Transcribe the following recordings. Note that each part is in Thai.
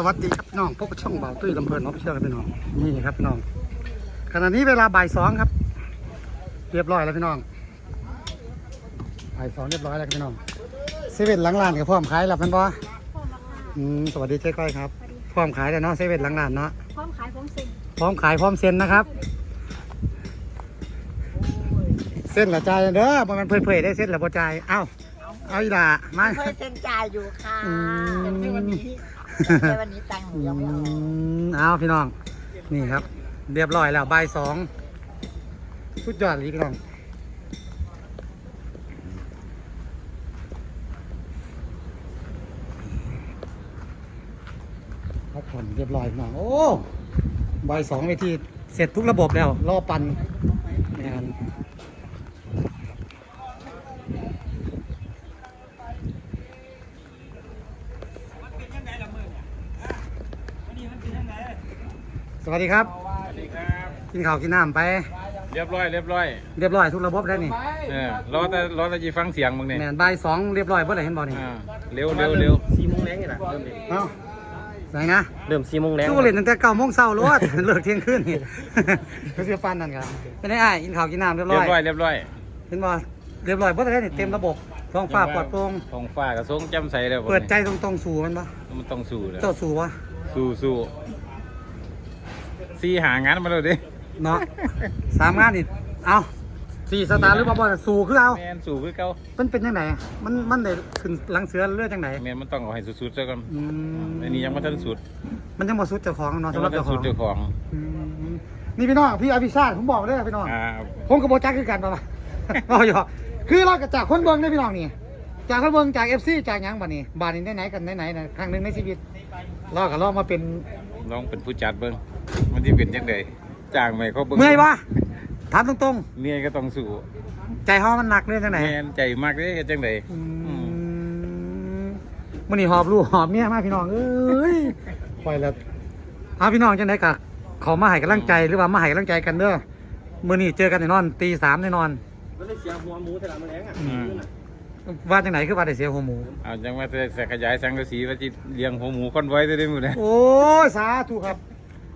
สวัสดีครับพี่น้องพบกับช่องเบาตุ้ยลำเพลินน้องเชื่อกันพี่น้องนี่ครับพี่น้อง ขณะนี้เวลาบ่ายสองครับ เรียบร้อยแล้วพี่น้องบ่ายสองเรียบร้อยแล้วครับพี่น้องเซเว่นหลังร้านกับพร้อมขายแล้วเพื่อนบออืมสวัสดีเจ๊ก้อยครับพร้อมขายแล้วเนาะเซเว่นหลังร้านเนาะพร้อมขายพร้อมเซ็นพร้อมขายพร้อมเซ็นนะครับ เส้นละจ่ายเด้อบ่แมันเผยๆได้เส้นละบ่จ่ายเอ้าเอาอีหล่ามา เคยเซ็นจ่ายอยู่ค่ะอืมแต่วันนี้ แต่วันนี้ตังค์หนูยังไม่เอาเอาพี่น้อง นี่ครับ เรียบร้อยแล้วใบสองสุดยอดเลยพี่น้องพักผ่อนเรียบร้อยพี่น้อง โอ้ใบสองเวทีเสร็จทุกระบบแล้ว รอปันงานส วัสดีครับ สวัสดีครับกินข้าวกินน้ำไป เรียบร้อยเรียบร้อยเรียบร้อยทุกระบบแล้วนี่เออรอแต่รอแต่จีฟังเสียงมึงเนี่ยแมนบ่ายสองเรียบร้อยเพื่ออะไรเห็นบ่นี่อ่าเร็วเร็วเร็วสี่โมงแรงนี่แหละเริ่มเล่นเอ้าไหนนะเริ่มสี่โมงแรงสู้เล่นตั้งแต่เก้าโมงเช้ารถเลิกเที่ยงคืนนี่ก็เสียปันนั่นครับเป็นไงอ้ายกินข้าวกินน้ำเรียบร้เรีอยยบร้อยเรียบร้อยเห็นบ่เรียบร้อยเพื่ออะไรนี่เต็มระบบท้องฟ้าปลอดโปร่งท้องฟ้ากระทรงจำใสแล้วเปิดใจตรงๆสู่มันบ่มันต้องสู้แล้วเจ้าสู่วะสู้สู้ ซีหางานมาแล้วดิเนาะสามงานนี่เอาสี่สตาร์หรือบ่บ่สู่คือเอาแมนสู้คือเก่ามันเป็นยังไงมันมันได้ขึ้นหลังเสือเลือดจังไหนแมนมันต้องเอาให้สุดๆซะก่อนอืมอันนี้ยังไม่ทันสุด มันยังบ่สุดเจ้าของเนาะยังสำหรัไม่บทัเจ้านขอสุดงเจ้าของอืมนี่พี่น้องพี่อภิชาติผมบอกเลยพี่น้องอ่าผมกับโบจักคือกันป่ะเอาอยู่คือเราก็จากคนเบิงได้พี่น้องนี่จากคนเบิงจากเอฟซีจากหยังบ้านี้บ้านนี้ได้ไหนกันได้ไหนนะครั้งหนึ่งในชีวิตเราก็ลองมาเป็นลองเป็นผู้จัดเบิ่ง มันที่เป็นจังไดจ้างไหมเขาเบิ่งเมื่อยปะถามตรงเมียก็ต้องสู้ๆ ใจห้อมันหนักเรื่องจังไหนแมนใจมากเลยเฮ็ดจังไดอือืมมมื่อนี้หอบลูกหอบเมียมาพี่น้องเอ้ยปล่อยแล้วเอาพี่น้องจังไหนกะขอมาให้กำลังใจหรือว่ามาให้กำลังใจกันเด้อมื่อนี้เจอกันแน่นอนตีสามแน่นอนมันเลยเสียหัวหมูแต่ละมันแรงอะอืมว่าจังไหนคือว่าได้เสียหัวหมู เอาจังว่าจะขยายสังกะสีว่าจิเลี้ยงหัวหมูคอนไว้ได้หมดเลยโอ้ยสาธุครับ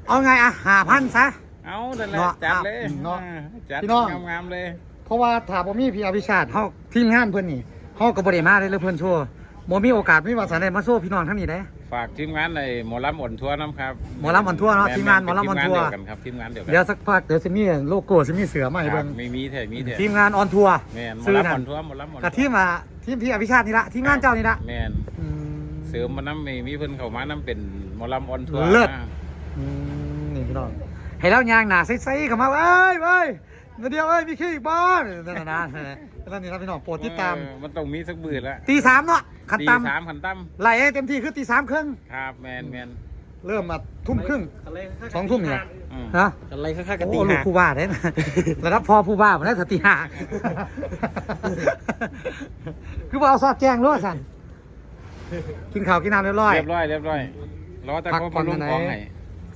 เอาไงอะหาพันซะ เอาแต่นแหละเนาะจัดเลยเนาะอ่าจัดพี่น้อง งามๆเลยเพราะว่าถ้าบ่มีพี่อภิชาติเฮาทีมงานเพิ่นนี่เฮาก็บ่ได้มาได้เลยเพิ่นโชว์บ่มีโอกาสมีวาสนาได้มาโชว์พี่น้องทั้งนี้เด้ ฝากทีมงานในหมอลำอ่อนทัวร์น้ำครับหมอลำอ่อนทัวร์เนาะแๆทีมงานหมอลำอ่อนทัวร์ทีมงานเดียวกันครับทีมงานเดียวกัเดี๋ยวสักพักเดี๋ยวสิมีโลโก้สิมีเสือมาให้ครัเบิ่บงมีมีแท้มีแท้ทีมงานออนทัวร์แม่นหมอซื้อลำนั่อ่อนนทัวร์หมอลำอ่อนกับทีมอะทีมพี่อภิชาตินี่ละทีมงานเจ้านี่ละแม่นอืม เสริมมาน้ำมีมีเพิ่นเข้ามาน้ำเป็นหมอลำอ่อนทัวร์เลิศ นะอืมนี่ พี่น้องให้แล้วยางหน้าใสๆเข้ามาเอ้ยเว้ยมาเดียวเอ้ยมีขี้อีกบ้านนั่นน่ะนะนั่นนี่ครับพี่น้องโปรดติดตาม เออมันต้องมีสักบืดละตีสามเนาะขันตีต่สามขันตั้มำไล่ให้เต็มที่คือตีสามครึ่งครับแมนแมนเริ่มมาทุ่มครึ่งกันเลยสองทุ่มเนี่ยอืมฮะกันเลยค่าๆกันตีโอ้ลูกห้าผู้บ้าเด้นะระดับพ่อผู้บ้ามาได้สติหาคือว่าเอาซอดแจ้งรู้สันกินข้าวกินน้ำเรียบร้อย เรียบร้อยเรียบร้อยรอแต่พักเขาผ่อมานลงไหน ของให้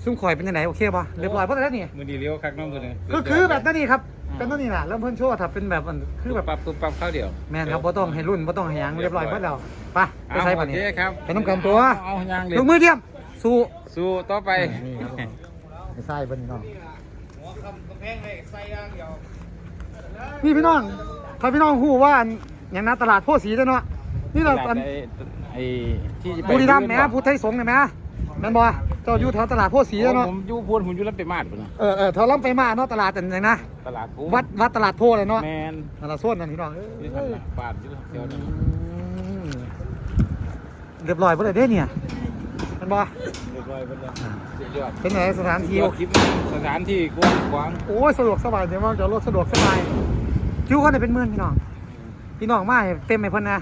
ซุ้มข่อยเป็นยังไงโอเคป่ะเรียบร้อยเพราะอะไรนี่มือดีเลี้ยวคักน้องมือหนึงก็คือแบบนั้นนี่ครับเป็นนั่นนี่แหละเริ่มเพิ่นโชว์ถ้าเป็นแบบมันคือแบบปั๊บปุ๊บปั๊บเข้าเดียวแม่นครับบ่ต้องให้รุ่นบ่ต้องให้หยังเรียบร้อยเพิ่นแล้วไปไปเอาใส่โอปะนี่เคครับไปน้ำกันตัวเอายางเลยยกมือเทียมสู้สู้ต่อไปนี่ครับผมไปใส่เพิ่นนี่น้องนี่พี่น้องถ้าพี่น้องฮู้ว่าอันอย่างนั้นตลาดโพธิ์ศรีเด้อเนาะนี่เราอันไอ้ไอ้ที่ไปบุรีรัมย์แหมพุทธไทยสงฆ์เนี่ยแหมแม่นบ่ เจ้าอยู่แถวตลาดโพธิ์ศรีโอ้เด้อเนาะผมอยู่พูนผมอยู่รับไปมาดพุ่นน่ะเออเออแถวลำไปมาเนาะตลาดอันนั้นนะตลาดกูวัดวัดตลาดโพธิ์เลยเนาะแมนนั่นละส่วนนั่นพี่น้องเอ้อยู่ยทางหลังบ้านอยู่แถวนั้นอืมเรียบร้อยเบ่ได้เด้เนี่ยแม่นบ่เรียบร้อยเพิ่นแล้วสุดยอดเป็นไงสถานที่เที่ยวคลิปสถานที่กว้างขวางโอ้ยสะดวกสบายเดี๋ยวว่าจะรถสะดวกสบายคิวคนได้เป็นหมื่นพี่น้องพี่น้องมาให้เต็มให้เพิ่นนะ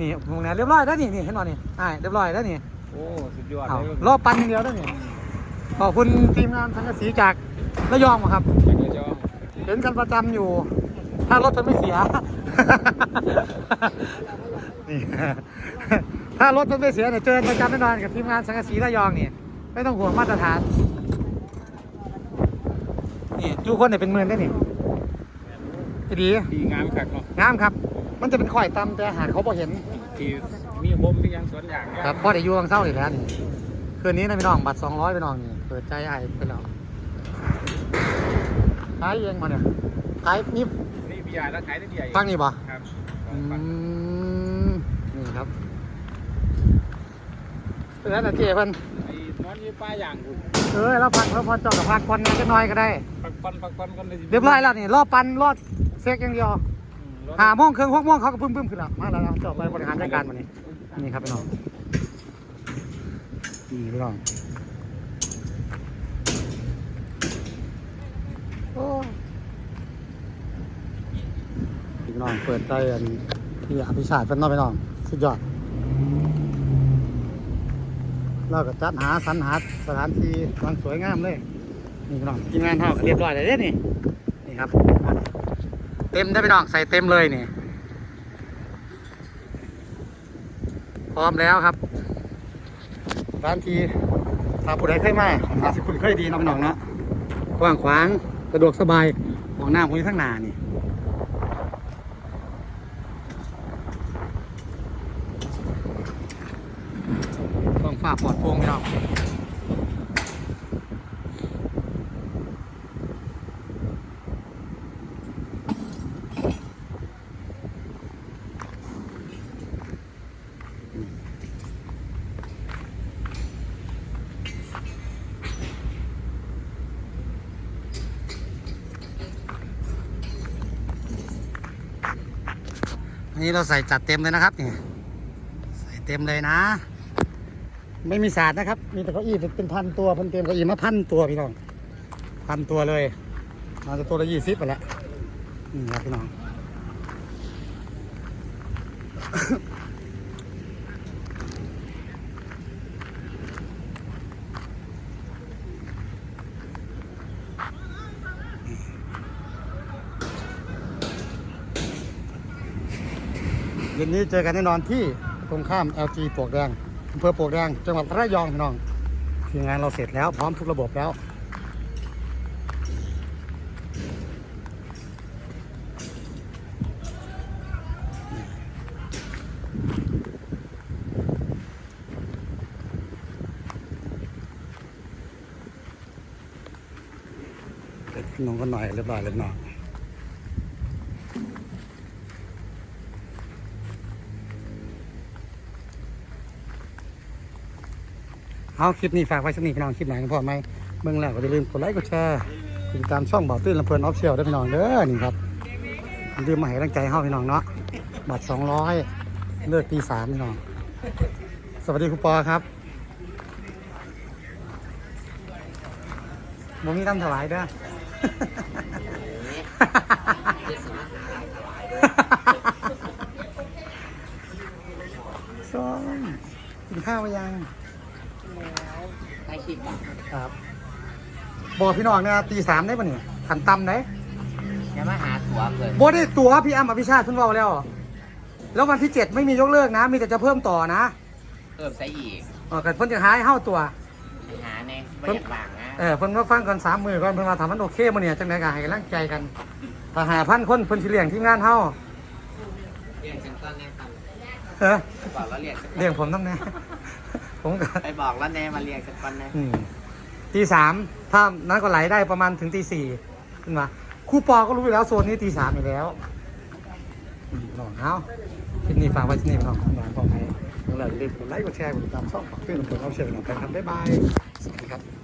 นี่พวกนี้เรียบร้อยแล้วนี่นี่เห็นบ่นี่อ่าเรียบร้อยแล้วนี่โอ้สุดยอดเอาเลยรอปั่นอย่างเดียวแล้วนี่ขอบคุณทีมงานสังกะสีจากระยองครับจักรยานเห็นกันประจำอยู่ ถ้ารถมันไม่เสีย นี่ ถ้ารถมันไม่เสียเนี่ยเจอประจำแน่นอนกับทีมงานสังกะสีระยองนี่ไม่ต้องห่วงมาตรฐาน นี่ทุกคนเนี่ยเป็นหมื่นได้นี่ดีดีงามคักเนาะงามครับ มันจะเป็นข่อยตำแต่หากเขาบ่เห็น ที่ มีโฮมมีหยังสวนอย่างเนี่ยครับพ่อได้อยู่วังเศร้าอีกแล้วนี่คืนนี้นะพี่น้องบัตรสองร้อยพี่น้องนี่เปิดใจไอ้ไปแล้วขายเองมาเนี่ยขายนี่นี่เบียร์แล้วขายได้เบียร์อีกฟังนี่ป่ะครับอืมนี่ครับแล้วแต่เจ๊เพิ่นไอ้นอนอยู่ป้าอย่างกูเออแล้วพักแล้วพอจอดกับพักคนงานจะน้อยก็ได้พักปันพักปันกันเลยเรียบร้อยแล้วนี่รอบปันรอดเซ็กอย่างเดียวอืมรถหาโมงครึ่งหกโมงเขาก็ปึ้มปึ้มขึ้นแล้วมาแล้วเราจบไปบริหารจัดการมานี่ นี่ครับพี่น้องนี่พี่น้องโอ้พี่น้องเปิดใจอันนี่อภิชาติเป็นน้องพี่น้องสุดยอดเราก็จัดหาสรรหาสถานที่วางสวยงามเลยนี่พี่น้องทีมงานเท่าเรียบร้อยเลยเด้นี่นี่ครับ เต็มได้พี่น้องใส่เต็มเลยนี่ พร้อมแล้วครับร้านทีถ้าผู้ใดเคยมาอาสิคุณเคยดีน้องเนาะกว้างขวางสะดวกสบายมองหน้าคุยทั้งหนานี่ต้องฝ้าปลอดโปร่งพี่น้อง นี้เราใส่จัดเต็มเลยนะครับนี่ใส่เต็มเลยนะ ไม่มีศาสตร์นะครับ มีแต่เก้าอี้เป็นพันตัวพันเต็มเก้าอี้มาพันตัวพี่น้องพันตัวเลยมาจะตัวละยี่สิบไปแล้วนี่ครับพี่น้อง เย็นนี้เจอกันแน่นอนที่ตรงข้าม LG ปลวกแดงอำเภอปลวกแดงจังหวัดระยองพี่น้องทีมงานเราเสร็จแล้วพร้อมทุกระบบแล้วน้องก็หน่อยเรียบร้อยเรียบร้อย เอาคลิปนี้ฝากไว้สักนิดพี่น้องคลิปไหนกันพอไหมเบิ่งแล้วก็อย่าลืมกดไลค์กดแชร์ติดตามช่องเบาตื้นลำเพลินออฟเชียลด้วยพี่น้องเด้อนี่ครับอย่าลืมมาให้กำลังใจเฮาพี่น้องเนาะบัตรสองร้อยเลิกตีสามพี่น้อง สวัสดีครูปอครับผมมีทำถวายเด้อส้มกินข้าวไปยังไปคิดว่าครับบอกพี่น้องเนี่ยตีสามได้ปะเนี่ยขันตำไหนจะมาหาตัวเพิ่นบได้ตัวพี่อ้ำอภิชาติเพิ่งเบาแล้ว แล้ววันที่เจ็ดไม่มียกเลิกนะ มีแต่จะเพิ่มต่อนะเพิ่มซะอีกเออเกิดเพิ่นจะหายเฮ้าตัว หาแน่บ่อยากบางนะเออเพิ่นมาฟังกันสามมือก่อนเพิ่นมาถามมันโอเคมั้เนี่ยจังไดก็ให้กำลังใจกันถ้าหาพันคนเพิ่นสิเลี้ยงทีมงานเฮาเรียนจังต้นแน่ครับเออบอกแล้วเรียนเลี้ยงผมต้องแน่ ผมก็ ไปบอกแล้วแน่มาเรียนกันก่อนนะอืมตีสามถ้านั้นก็ไหลได้ประมาณถึงตีสี่ขึ้นมาครูปอก็รู้อยู่แล้วโซนนี้ตีสามอยู่แล้วอืมลองเอาคลิปนี้ฝากไว้ที่นี่พี่น้องหน่อยพอไหมแล้วอย่าลืมกดไลค์กดแชร์กดติดตามช่องฝากเพื่อนของผมเอาเชียร์หน่อยกันครับบ๊ายบายสวัสดีครับ